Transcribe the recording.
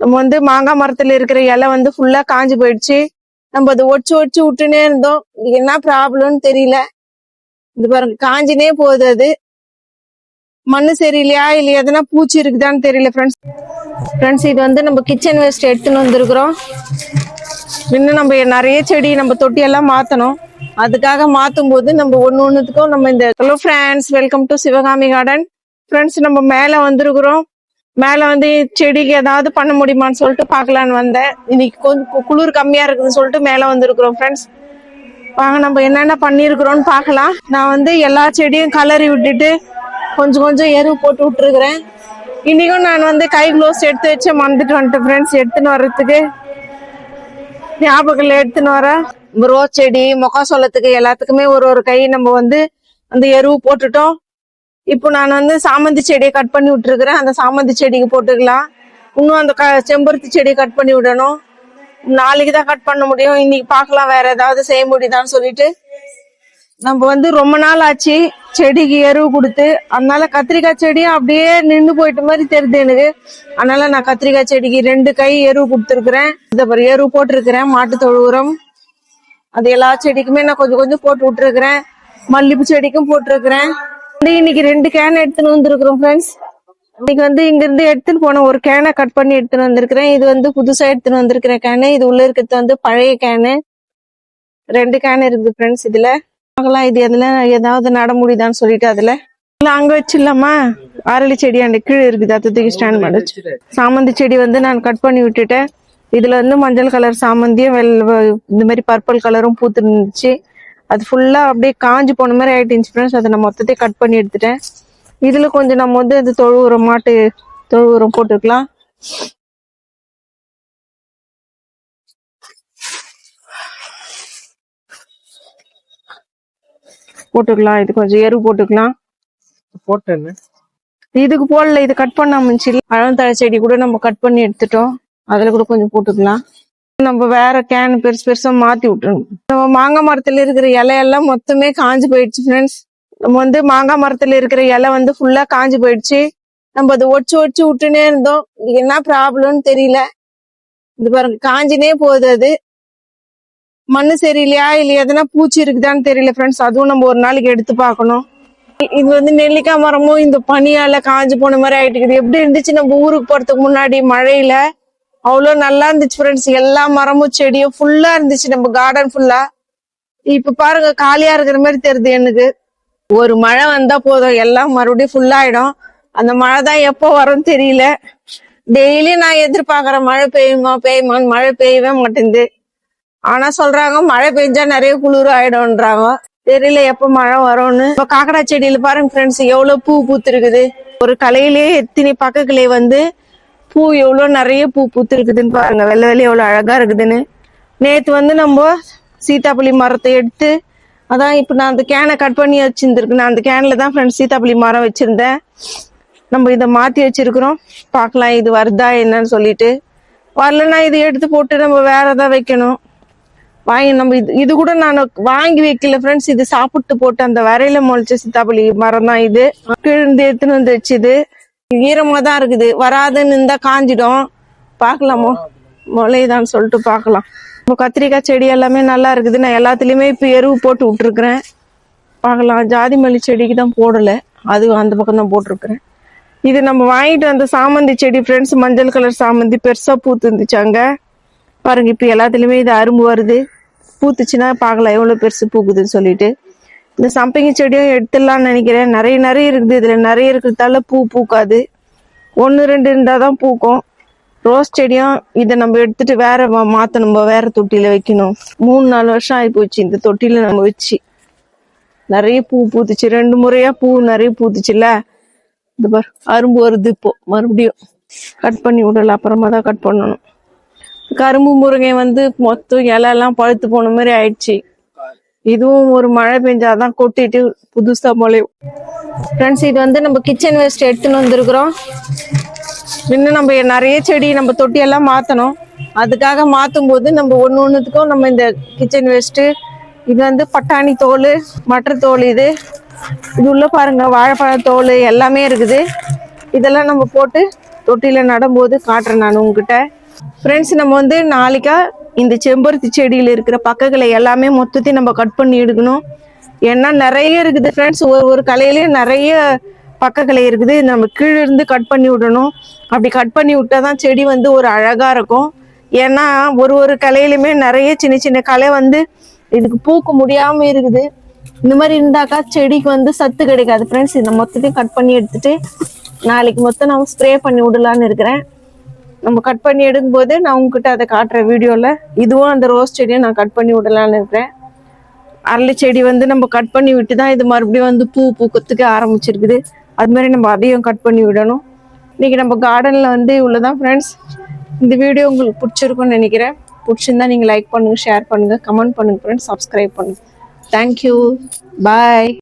நம்ம வந்து மாங்காய் மரத்துல இருக்கிற இலை வந்து ஃபுல்லா காஞ்சு போயிடுச்சு. நம்ம அதை ஒடிச்சு ஒடிச்சு விட்டுனே இருந்தோம். என்ன ப்ராப்ளம்னு தெரியல. இது பாருங்க காஞ்சினே போகுது அது. மண்ணு சரியில்லையா இல்லையா எதனா பூச்சி இருக்குதான்னு தெரியல ஃப்ரெண்ட்ஸ் ஃப்ரெண்ட்ஸ் இது வந்து நம்ம கிச்சன் வேஸ்ட் எடுத்துன்னு வந்திருக்கிறோம். இன்னும் நம்ம நிறைய செடி நம்ம தொட்டி எல்லாம் மாத்தணும். அதுக்காக மாத்தும் போது நம்ம ஒன்னு ஒன்னுத்துக்கும் நம்ம இந்த hello friends welcome to Sivakami garden friends நம்ம மேல வந்திருக்கிறோம். மேல வந்து செடிக்கு ஏதாவது பண்ண முடியுமான்னு சொல்லிட்டு பார்க்கலான்னு வந்தேன். இன்னைக்கு கொஞ்சம் குளிர் கம்மியா இருக்குதுன்னு சொல்லிட்டு மேல வந்திருக்கிறோம் ஃப்ரெண்ட்ஸ் வாங்க நம்ம என்னென்ன பண்ணியிருக்கிறோம்னு பார்க்கலாம். நான் வந்து எல்லா செடியும் கலரி விட்டுட்டு கொஞ்சம் கொஞ்சம் எரு போட்டு விட்டுருக்குறேன். இன்னைக்கும் நான் வந்து கை க்ளோஸ் எடுத்து வச்சு மறந்துட்டு வந்துட்டேன் ஃப்ரெண்ட்ஸ் எடுத்துன்னு வர்றதுக்கு. ஞாபகம் எடுத்துன்னு வரேன் ரோஸ் செடி முக சொல்லத்துக்கு எல்லாத்துக்குமே ஒரு ஒரு கை நம்ம வந்து அந்த எருவு போட்டுட்டோம். இப்போ நான் வந்து சாமந்தி செடியை கட் பண்ணி விட்டுருக்குறேன். அந்த சாமந்தி செடிக்கு போட்டுக்கலாம். இன்னும் அந்த க செம்பருத்தி செடியை கட் பண்ணி விடணும். நாளைக்கு தான் கட் பண்ண முடியும். இன்னைக்கு பார்க்கலாம் வேற ஏதாவது செய்ய முடியுதான்னு சொல்லிட்டு. நம்ம வந்து ரொம்ப நாள் ஆச்சு செடிக்கு எருவு கொடுத்து. அதனால கத்திரிக்காய் செடியும் அப்படியே நின்று போயிட்ட மாதிரி தெரியுது எனக்கு. அதனால நான் கத்திரிக்காய் செடிக்கு ரெண்டு கை எருவு கொடுத்துருக்குறேன். இதை பாரு எருவு போட்டிருக்கிறேன். மாட்டு தொழு உரம். அது எல்லா செடிக்குமே நான் கொஞ்சம் கொஞ்சம் போட்டு விட்டுருக்குறேன். மல்லிப்பூ செடிக்கும் போட்டிருக்கிறேன். வந்து இன்னைக்கு ரெண்டு கேன் எடுத்துன்னு வந்திருக்கிறோம் ஃப்ரெண்ட்ஸ் இன்னைக்கு வந்து இங்க இருந்து எடுத்துன்னு போன ஒரு கேனை கட் பண்ணி எடுத்துன்னு வந்திருக்கிறேன். இது வந்து புதுசா எடுத்துன்னு வந்திருக்கிற கேனு இது உள்ள இருக்கிறது வந்து பழைய கேனு ரெண்டு கேன் இருக்குது ஃப்ரெண்ட்ஸ் இதுல. பார்க்கலாம் இது எதுல ஏதாவது நட முடியுதான்னு சொல்லிட்டு அதுல. இல்ல அங்க வச்சிடலாமா? அரளி செடி அந்த கீழே இருக்குது. அதை தூக்கி ஸ்டாண்ட் பண்ணி சாமந்தி செடி வந்து நான் கட் பண்ணி விட்டுட்டேன். இதுல வந்து மஞ்சள் கலர் சாமந்தியும் வெள்ளை இந்த மாதிரி பர்பிள் கலரும் பூத்து இருந்துச்சு அது ஃபுல்லா அப்படியே காஞ்சு போன மாதிரி ஆயிட்டுச்சு ஃப்ரெண்ட்ஸ் அதை நான் மொத்தத்தையும் கட் பண்ணி எடுத்துட்டேன். இதுல கொஞ்சம் நம்ம வந்து அந்த தொழு உரம் மாட்டு தொழு உரம் போட்டுக்கலாம். போட்டுக்கலாம். இது கொஞ்சம் எரு போட்டுக்கலாம். போட்டேன்னு. இதுக்கு போடல. இது கட் பண்ணாம இருந்துச்சு. அழந்தழை செடி கூட நம்ம கட் பண்ணி எடுத்துட்டோம். அதுல கூட கொஞ்சம் போட்டுக்கலாம். நம்ம வேற கேன் பெருசு பெருசா மாத்தி விட்டுணும் நம்ம மாங்காய் மரத்துல இருக்கிற இலையெல்லாம் மொத்தமே காஞ்சு போயிடுச்சு ஃப்ரெண்ட்ஸ் நம்ம வந்து மாங்காய் மரத்துல இருக்கிற இலை வந்து ஃபுல்லா காஞ்சு போயிடுச்சு. நம்ம அதை ஒடிச்சு ஒடிச்சு விட்டுனே இருந்தோம். இது என்ன ப்ராப்ளம்னு தெரியல. இது பாருங்க காஞ்சினே போகுது அது. மண்ணு சரியில்லையா இல்ல எதனா பூச்சி இருக்குதான்னு தெரியல ஃப்ரெண்ட்ஸ் அதுவும் நம்ம ஒரு நாளைக்கு எடுத்து பார்க்கணும். இது வந்து நெல்லிக்காய் மரமும் இந்த பனியால காஞ்சு போன மாதிரி ஆயிட்டு இருக்குது. எப்படி இருந்துச்சு நம்ம ஊருக்கு போறதுக்கு முன்னாடி மழையில? அவ்வளோ நல்லா இருந்துச்சு ஃப்ரெண்ட்ஸ் எல்லா மரமும் செடியும் ஃபுல்லா இருந்துச்சு. நம்ம கார்டன் ஃபுல்லா இப்ப பாருங்க காலியா இருக்கிற மாதிரி தெரியுது எனக்கு. ஒரு மழை வந்தா போதும். எல்லாம் மறுபடியும் ஃபுல்லாயிடும் ஆயிடும். அந்த மழை தான் எப்போ வரும்னு தெரியல. டெய்லி நான் எதிர்பார்க்குறேன் மழை பெய்யுமா பெய்யுமான்னு மழை பெய்யவே மாட்டேங்குது. ஆனா சொல்றாங்க மழை பெஞ்சா நிறைய குளிர் ஆயிடும்ன்றாங்க. தெரியல எப்ப மழை வரும்னு. இப்ப காக்கடா செடியில பாருங்க ஃப்ரெண்ட்ஸ் எவ்வளவு பூ பூத்திருக்குது. ஒரு கலையிலேயே எத்தனை பக்கங்களே வந்து பூ எவ்வளோ நிறைய பூ பூத்திருக்குதுன்னு பாருங்க. வெள்ளை வெள்ளை எவ்வளோ அழகா இருக்குதுன்னு. நேற்று வந்து நம்ம சீத்தாப்பள்ளி மரத்தை எடுத்து அதான் இப்போ நான் அந்த கேனை கட் பண்ணி வச்சிருந்திருக்கு நான் அந்த கேனில் தான் ஃப்ரெண்ட்ஸ் சீத்தாப்பள்ளி மரம் வச்சுருந்தேன். நம்ம இதை மாற்றி வச்சிருக்கிறோம். பார்க்கலாம் இது வருதா என்னன்னு சொல்லிட்டு. வரலன்னா இது எடுத்து போட்டு நம்ம வேற ஏதாவது வைக்கணும். வாங்கி நம்ம இது இது கூட நான் வாங்கி வைக்கல ஃப்ரெண்ட்ஸ் இது சாப்பிட்டு போட்டு அந்த வரையில முளைச்ச சீத்தாப்பள்ளி மரம் தான் இது கிழந்து எடுத்துன்னு வந்து வச்சுது ஈரமா தான் இருக்குது. வராதுன்னு இருந்தா காஞ்சிடும். பார்க்கலாமோ? முளையுதான்னு சொல்லிட்டு பார்க்கலாம். இப்போ கத்திரிக்காய் செடி எல்லாமே நல்லா இருக்குது. நான் எல்லாத்துலயுமே இப்போ எருவு போட்டு விட்டுருக்குறேன். பார்க்கலாம். ஜாதி மல்லி செடிக்கு தான் போடல. அது அந்த பக்கம் தான் போட்டிருக்கிறேன். இது நம்ம வாங்கிட்டு வந்த சாமந்தி செடி ஃப்ரெண்ட்ஸ் மஞ்சள் கலர் சாமந்தி. பெருசா பூத்து இருந்துச்சு அங்கே. பாருங்க இப்ப எல்லாத்துலயுமே இது அரும்பு வருது. பூத்துச்சுன்னா பார்க்கலாம் எவ்வளவு பெருசு பூக்குதுன்னு சொல்லிட்டு. இந்த சம்பங்கி செடியும் எடுத்துடலாம்னு நினைக்கிறேன். நிறைய நிறைய இருக்குது. இதில் நிறைய இருக்கிறதால பூ பூக்காது. ஒன்று ரெண்டு இருந்தால் தான் பூக்கும். ரோஸ் செடியும் இதை நம்ம எடுத்துட்டு வேற மாற்ற நம்ம வேற தொட்டியில வைக்கணும். மூணு நாலு வருஷம் ஆகி போச்சு இந்த தொட்டியில நம்ம வச்சு. நிறைய பூ பூத்துச்சு. ரெண்டு முறையா பூ நிறைய பூத்துச்சுல இந்த பார் அரும்பு வருது இப்போ. மறுபடியும் கட் பண்ணி விடல. அப்புறமா தான் கட் பண்ணணும். கரும்பு முருங்கை வந்து மொத்தம் இலையெல்லாம் பழுத்து போன மாதிரி ஆயிடுச்சு. இதுவும் ஒரு மழை பெஞ்சாதான் கொட்டிட்டு புதுசா முளையும் ஃப்ரெண்ட்ஸ் இது வந்து நம்ம கிச்சன் வேஸ்ட் எடுத்துன்னு வந்திருக்கிறோம். இன்னும் நம்ம நிறைய செடி நம்ம தொட்டியெல்லாம் மாற்றணும் அதுக்காக மாற்றும் போது நம்ம ஒன்று ஒன்றுத்துக்கும் நம்ம இந்த கிச்சன் வேஸ்ட்டு இது வந்து பட்டாணி தோல் மட்டர் தோல் இது. இது உள்ள பாருங்க வாழைப்பழ தோல் எல்லாமே இருக்குது. இதெல்லாம் நம்ம போட்டு தொட்டியில் நடும்போது காட்டுறேன் நான் உங்ககிட்ட. ஃப்ரெண்ட்ஸ் நம்ம வந்து நாளைக்கா இந்த செம்பருத்தி செடியில் இருக்கிற பக்கங்களை எல்லாமே மொத்தத்தையும் நம்ம கட் பண்ணி எடுக்கணும். ஏன்னா நிறைய இருக்குது ஃப்ரெண்ட்ஸ் ஒரு ஒரு கலையிலயும் நிறைய பக்கக்கலை இருக்குது. நம்ம கீழே இருந்து கட் பண்ணி விடணும். அப்படி கட் பண்ணி விட்டா தான் செடி வந்து ஒரு அழகாக இருக்கும். ஏன்னா ஒரு ஒரு கலையிலுமே நிறைய சின்ன சின்ன கலை வந்து இதுக்கு பூக்க முடியாமல் இருக்குது. இந்த மாதிரி இருந்தாக்கா செடிக்கு வந்து சத்து கிடைக்காது. ஃப்ரெண்ட்ஸ் இந்த மொத்தத்தையும் கட் பண்ணி எடுத்துட்டு நாளைக்கு மொத்தம் நான் ஸ்ப்ரே பண்ணி விடலான்னு இருக்கிறேன். நம்ம கட் பண்ணி எடுக்கும்போது நான் உங்ககிட்ட அதை காட்டுற வீடியோவில் இதுவும் அந்த ரோஸ் செடியை நான் கட் பண்ணி விடலான்னு இருக்கிறேன் அரளி செடி வந்து நம்ம கட் பண்ணி விட்டு தான் இது மறுபடியும் வந்து பூ பூக்கிறதுக்கு ஆரம்பிச்சிருக்குது. அது மாதிரி நம்ம அதையும் கட் பண்ணி விடணும். இன்றைக்கி நம்ம கார்டனில் வந்து இவ்வளோதான் ஃப்ரெண்ட்ஸ் இந்த வீடியோ உங்களுக்கு பிடிச்சிருக்குன்னு நினைக்கிறேன். பிடிச்சிருந்தா நீங்கள் லைக் பண்ணுங்கள் ஷேர் பண்ணுங்கள் கமெண்ட் பண்ணுங்கள் ஃப்ரெண்ட்ஸ் சப்ஸ்கிரைப் பண்ணுங்கள் தேங்க்யூ பாய்